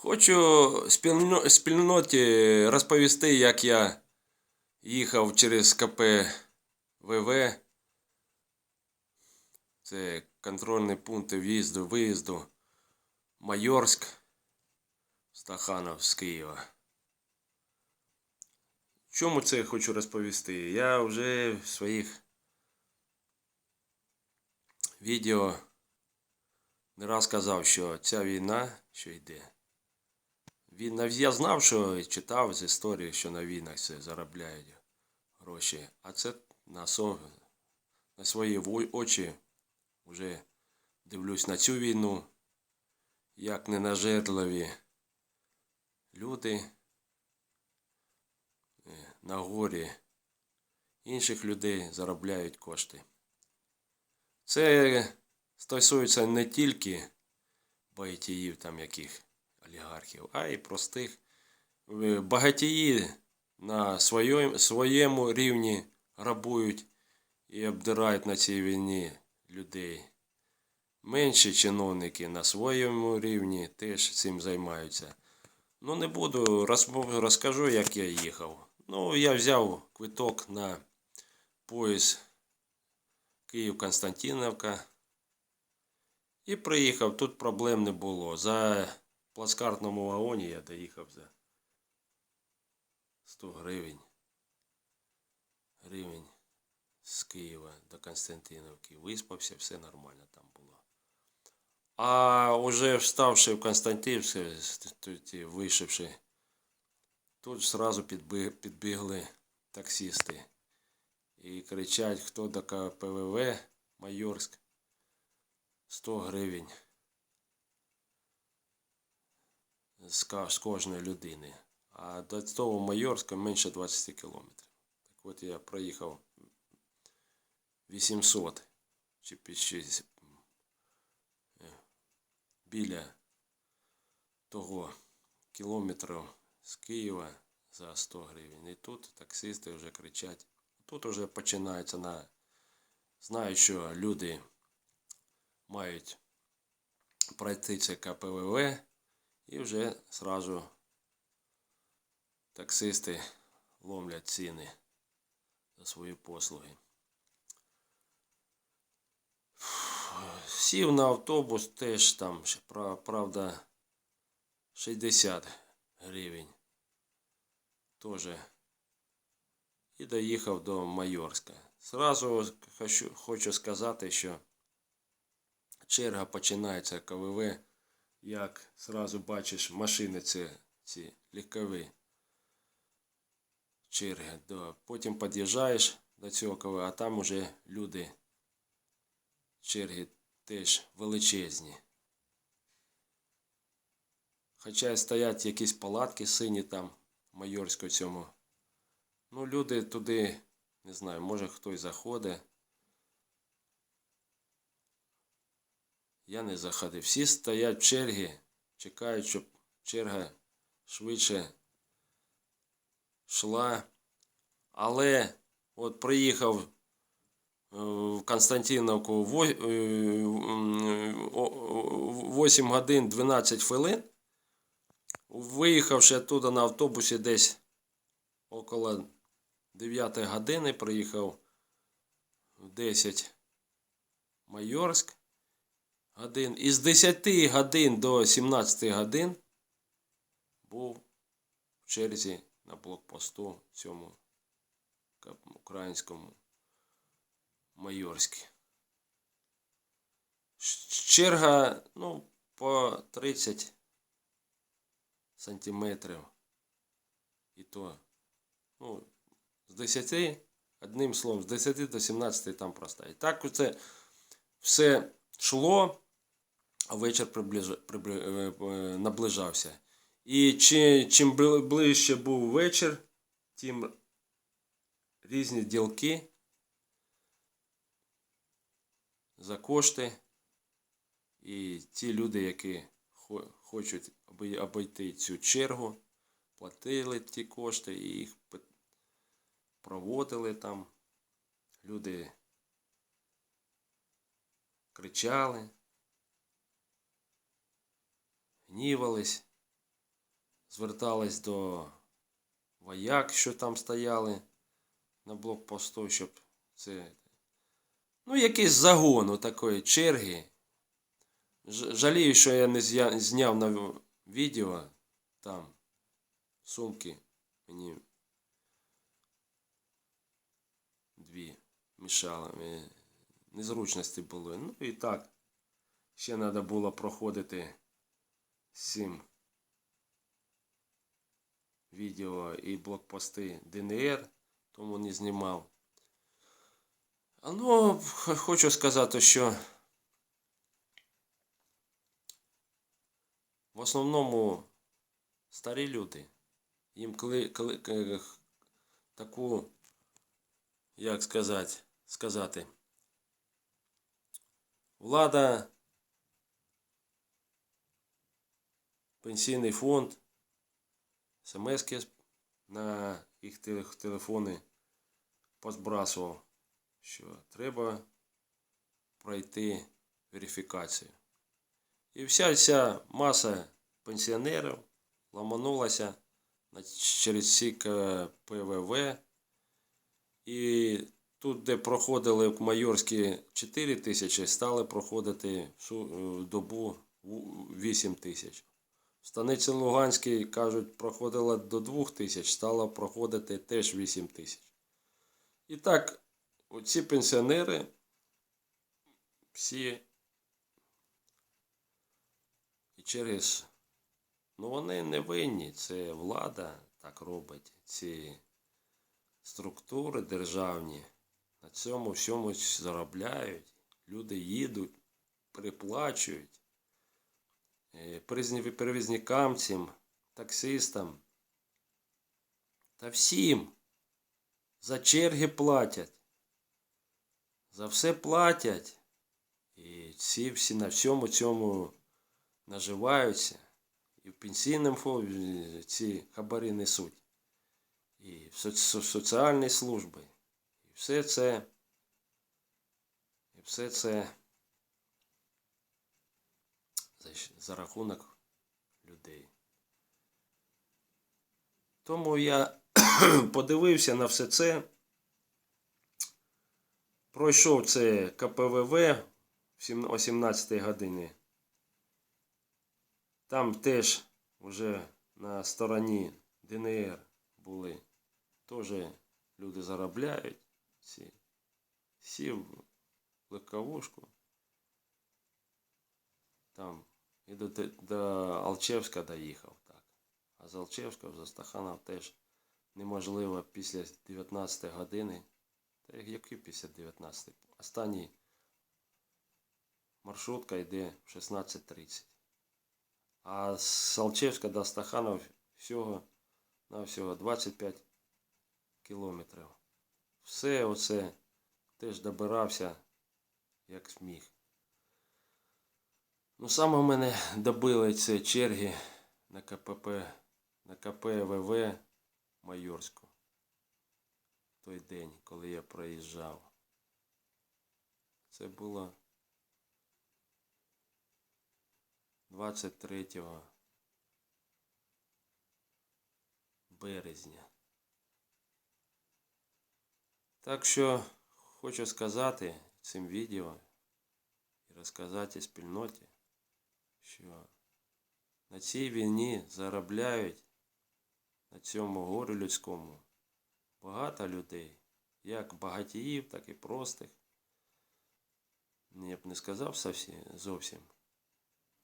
Хочу спільно- спільноті розповісти, як я їхав через КП ВВ. Це контрольний пункт в'їзду, виїзду. Майорськ, Стаханов з Києва. Чому це хочу розповісти? Я вже в своїх відео не раз казав, що ця війна, що йде, він, я знав, що читав з історії, що на війнах це заробляють гроші. А це на, со, на свої очі вже дивлюсь на цю війну, як ненажерливі люди е, на горі інших людей заробляють кошти. Це стосується не тільки багатіїв там яких олігархів, а й простих. Е, Багатії на своєму, рівні грабують і обдирають на цій війні людей. Менші чиновники на своєму рівні теж цим займаються. Ну, не буду, розкажу, як я їхав. Ну, я взяв квиток на поїзд Київ-Константиновка. І приїхав, тут проблем не було. За плацкартному вагоні я доїхав за 100 гривень. Гривень з Києва до Константиновки. Виспався, все нормально там було. А уже вставши в Константинівське, вийшовши, тут зразу підби- підбігли таксісти і кричать, хто до КПВВ Майорськ 100 гривень з кожної людини. А до того Майорська менше 20 кілометрів. Так от я проїхав 800 чи під 60, е, біля того кілометру з Києва за 100 гривень. І тут таксисти вже кричать. Тут вже починається на. Знаю, що люди мають пройти це КПВВ і вже зразу таксисти ломлять ціни за свої послуги. Сів на автобус теж там, правда, 60 гривень. Тоже. І доїхав до Майорська. Хочу, хочу сказати, що черга починається КВВ, як зразу бачиш, машини це ці легкові черги. Потім під'їжджаєш до цього КВ, а там уже люди черги теж величезні. Хоча стоять якісь палатки сині там, в майорську цьому. Ну, люди туди, не знаю, може хтось заходить. Я не заходив. Всі стоять в черги, чекають, щоб черга швидше йшла. Але от приїхав е, в Константиновку во- е, 8 годин 12 хвилин. Виїхавши оттуда на автобусі десь около 9 години, приїхав в 10 Майорськ годин. І з 10 годин до 17 годин був в черзі на блокпосту цьому українському Майорській. Черга, ну, по 30 сантиметрів. І то, ну, з 10, одним словом, з 10 до 17 там простоять. Так це все йшло, а вечір приближ... прибли... е, наближався. І чи... чим ближче був вечір, тим різні ділки за кошти. І ті люди, які хочуть обійти цю чергу, платили ті кошти і їх проводили там. Люди кричали, гнівались. звертались до вояк, що там стояли на блокпосту, щоб це. Ну, якийсь загон у такої черги. Жалію, що я не зняв на відео там сумки мені дві мішали. Е, Незручності були. Ну і так. Ще треба було проходити цим відео і блокпости ДНР, тому не знімав. А ну, хочу сказати, що в основному старі люди. Їм коли е, таку, як сказати, сказати, влада, пенсійний фонд, смс на їх телефони позбрасував, що треба пройти верифікацію. І вся ця маса пенсіонерів ламанулася через всі ПВВ. І тут, де проходили в Майорські 4 тисячі, стали проходити в добу 8 тисяч. В Станиці Луганській, кажуть, проходило до 2 тисяч, стало проходити теж 8 тисяч. І так, оці пенсіонери всі і через. Ну, вони не винні, це влада так робить. Ці структури державні на цьому всьому заробляють. Люди їдуть, переплачують. Е, перевізникам цим, таксистам. Та всім за черги платять. За все платять. І ці всі на всьому цьому наживаються. І в пенсійному фонді ці хабарі несуть. І в соц- соціальні служби. І все це. І все це за, за рахунок людей. Тому я подивився на все це. Пройшов це КПВВ о 17 годині. Там теж вже на стороні ДНР були. Теж люди заробляють. Всі. Сів легковушку. Там і до, до Алчевська доїхав. Так. А з Алчевська в Застаханов теж неможливо після 19 години. Та які після 19? Останній маршрутка йде в 16.30. А з Салчевська до Стаханов всього на всього 25 кілометрів. Все оце теж добирався як зміг. Ну, саме мене добили ці черги на КПП, на КПВВ Майорську. Той день, коли я проїжджав. Це було 23 березня. Так що хочу сказати цим відео і розказати спільноті, що на цій війні заробляють на цьому горю людському багато людей, як багатіїв, так і простих. Я б не сказав зовсім.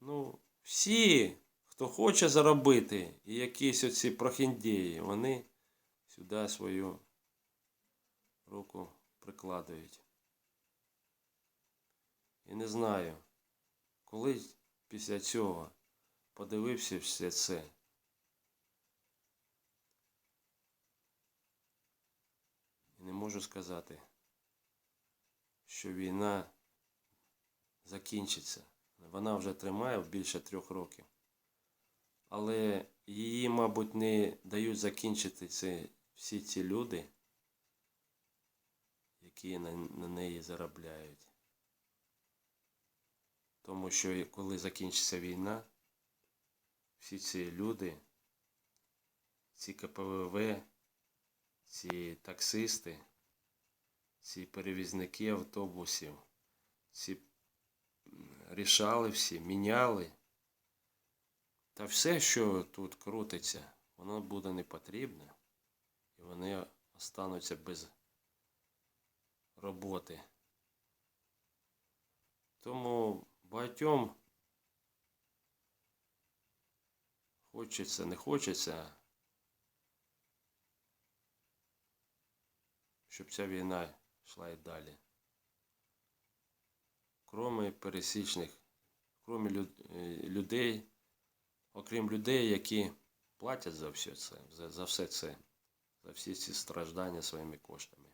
Ну, всі, хто хоче заробити, і якісь оці прохіндеї, вони сюди свою руку прикладають. І не знаю, коли після цього подивився все це. І не можу сказати, що війна закінчиться. Вона вже тримає більше трьох років. Але її, мабуть, не дають закінчити це, всі ці люди, які на, на неї заробляють. Тому що коли закінчиться війна, всі ці люди ці КПВВ, ці таксисти, ці перевізники автобусів, ці рішали всі, міняли. Та все, що тут крутиться, воно буде не потрібне, і вони остануться без роботи. Тому багатьом хочеться, не хочеться, щоб ця війна йшла і далі. Кроме пересічних, кроме е, людей, окрім людей, які платять за все це, за, за все це, за всі ці страждання своїми коштами.